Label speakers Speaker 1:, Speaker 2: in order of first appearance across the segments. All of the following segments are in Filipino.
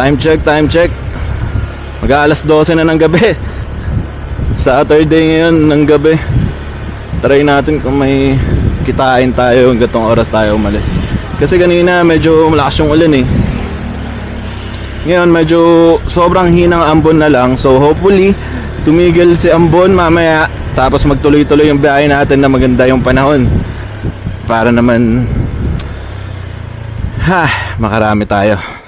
Speaker 1: Time check, time check. Mag-aalas 12 na ng gabi. Saturday ngayon ng gabi. Try natin kung may kitain tayo hanggang tong oras tayo umalis. Kasi kanina medyo malakas yung ulan eh. Ngayon medyo sobrang hinang ambon na lang. So hopefully tumigil si ambon mamaya tapos magtuloy-tuloy yung biyahe natin na maganda yung panahon. Para naman ha, makarami tayo.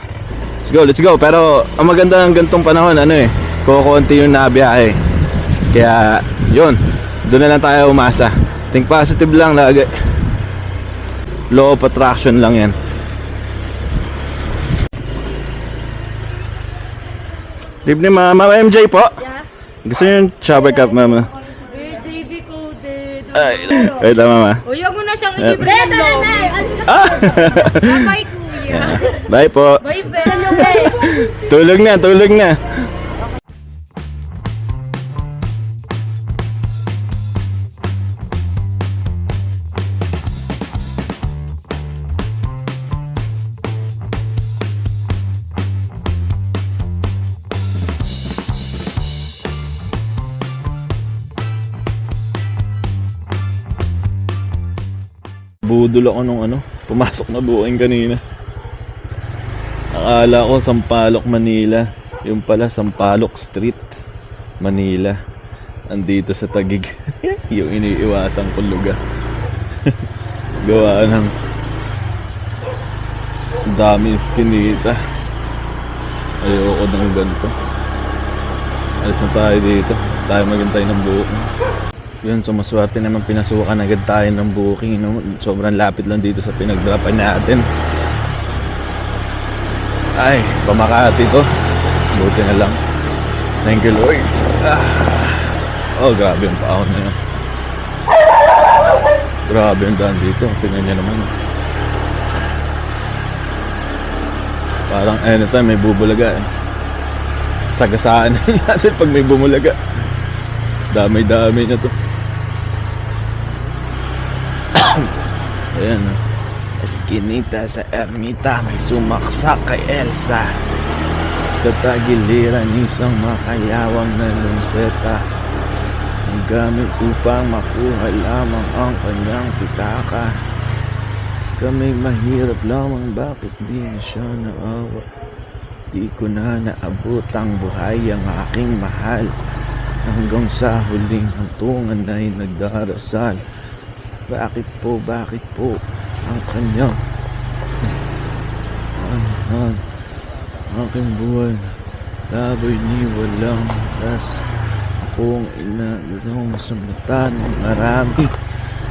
Speaker 1: Let's go, let's go. Pero ang maganda ng gantong panahon, ano eh, kukunti yung nabiyahe. Kaya, yun, doon na lang tayo umasa. Think positive lang lagi. Law of attraction lang yan. Good evening, Mama MJ po.
Speaker 2: Yeah.
Speaker 1: Gusto niyo yung shower cup, Mama?
Speaker 2: Eh, JB coded.
Speaker 1: Ay, wait lang, Mama.
Speaker 2: O, huwag mo na siyang ilibre ng lobby.
Speaker 1: Ah!
Speaker 2: Bye.
Speaker 1: Bye po.
Speaker 2: Bye, Ben.
Speaker 1: Tulog na, tulog na. Budol ako nung ano, pumasok na buking kanina. Akala ko Sampaloc, Manila. Yung pala Sampaloc Street, Manila. Andito sa Tagig. yung iniiwasang kong lugar. Gawa ng dami skinita. Ayoko ng ganito. Alis na tayo dito. Tayo maghintay ng booking. Yun, so maswerte naman pinasukan agad tayo ng booking. No? Sobrang lapit lang dito sa pinagdrapan natin. Ay, pamakati to. Buti na lang. Thank you, Lord. Ah. Oh, grabe yung paon na yun. Grabe yung daan dito. Tingnan niya naman. Parang anytime may bubulaga eh. Sagasaan natin pag may bumulaga. Damay-damay na to. Ayan oh. Eskinita sa ermita may sumaksak kay Elsa. Sa tagiliran isang makayawang na lunseta Ang gamit upang makuha lamang ang kanyang pitaka. Kami mahirap lamang bakit di na siya naawa? Di ko na naabot ang buhay ang aking mahal. Hanggang sa huling hantungan ay nagdarasal. Bakit po, bakit po ang kanyang mahal Aking buhay Laboy ni walang tas Akong ina Itong sa mata ng marami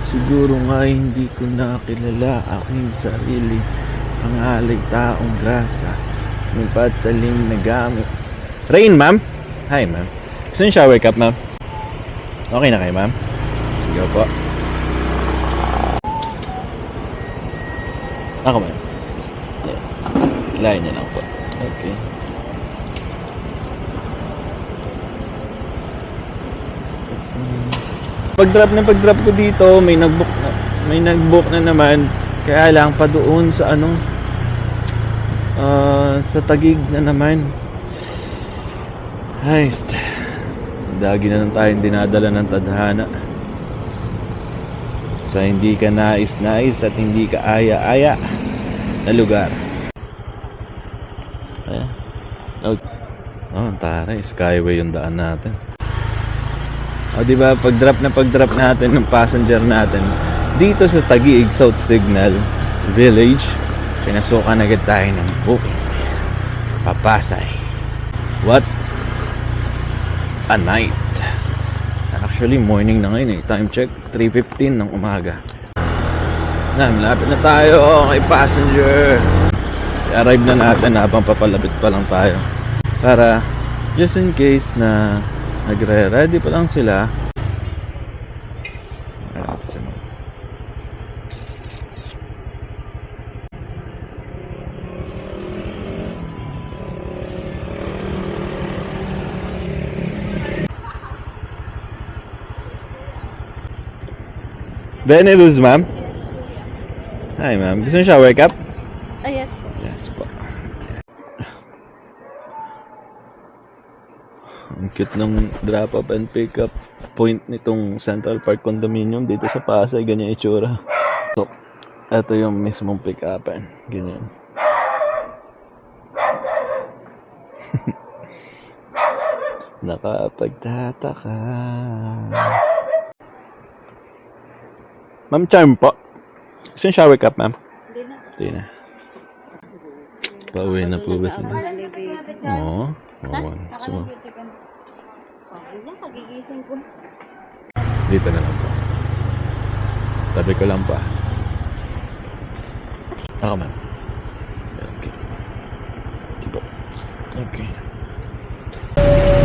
Speaker 1: Siguro nga hindi ko nakilala aking sarili Ang alay taong grasa May patalim na gamit Rain, ma'am? Hi, ma'am. Gusto niyo shower cup, ma'am? Okay na kayo, ma'am? Sige po. Ako, ma'am. Yeah. Layan niya lang po. Okay. Pag-drop na pag-drop ko dito, may nag-book na, may nag-book na naman. Kaya lang pa doon sa ano ah, sa Tagig na naman. Ay, dagi na lang tayong dinadala ng tadhana. Sa hindi ka nais-nais at hindi ka aya-aya na lugar. Ayan. Oh, oh taray, skyway yung daan natin. O di ba pag drop na pag drop natin ng passenger natin dito sa Taguig South Signal Village, pinasukan agad tayo ng booking. Papasay. What a night. Actually, morning na ngayon eh. Time check, 3.15 ng umaga. Na, malapit na tayo kay passenger. I-arrive na natin habang papalapit pa lang tayo. Para, just in case na nagre-ready pa lang sila. Ah, ito si ma'am. Benny Luz, ma'am. Hi, ma'am. Gusto niyo shower cup?
Speaker 2: Ah, yes po.
Speaker 1: Yes po. Ang cute ng drop up and pick up point nitong Central Park Condominium dito sa Pasay. Ganyan yung itsura. So, ito yung mismong pick upan. Ganyan. Nakapagtataka. Ma'am Charm po. Gusto yung shower cup, ma'am?
Speaker 2: Hindi na.
Speaker 1: Hindi na. Pauwi na po ba sila? Oo. Oo. So, dito na lang po. Tabi ko lang pa. Ako, ma'am. Okay. Ito po. Okay.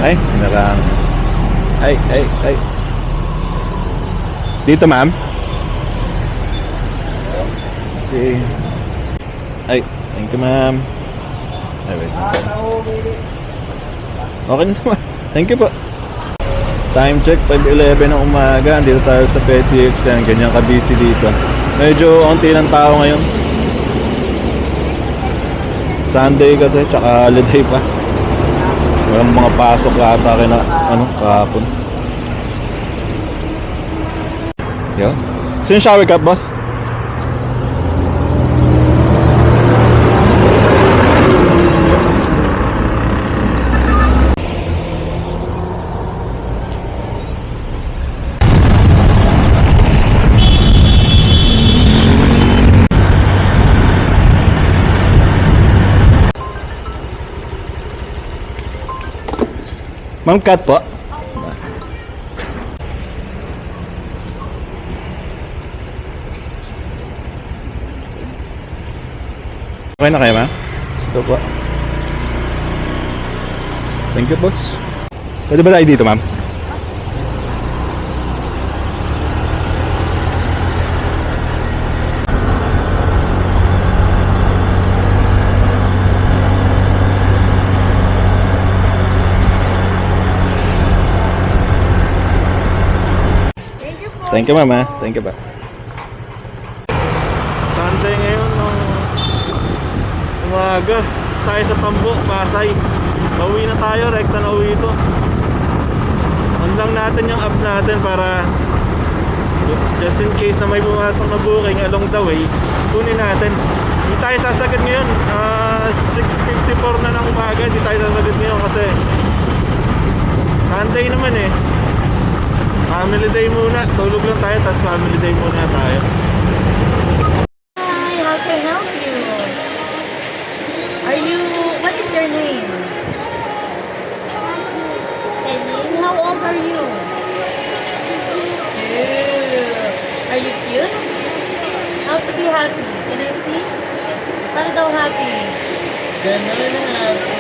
Speaker 1: Ay, narang. Ay, ay, ay. Dito, ma'am. Okay. Ay, thank you, ma'am. Ay. Okay na naman. Thank you po. Time check, 5.11 ng umaga. Dito tayo sa PTX. Yan, ganyan ka-busy dito. Medyo onti lang tao ngayon. Sunday kasi, tsaka holiday pa. Walang mga pasok ata kina, ano, kahapon. Yo. Sino shower cup, boss? Ma'am Kat po. Okay na kayo, ma'am? Sige po. Thank you, boss. Pwede ba tayo dito, ma'am?
Speaker 2: Thank you po.
Speaker 1: Thank you, pa. Sunday ngayon ng umaga. Tayo sa Pambo, Pasay. Pauwi na tayo, rekta na uwi ito. On lang natin yung app natin para just in case na may pumasok na booking along the way, kunin natin. Hindi tayo sasagad ngayon. Ah, 6.54 na ng umaga, hindi tayo sasagad ngayon kasi Sunday naman eh. Family day muna. Tulog lang tayo, tapos family day muna tayo.
Speaker 2: Hi, how can I help you? Are you, what is your name? Penny. How old are you? Two. Are you cute? How to be happy? Can I see? Para daw happy. Ganun na happy.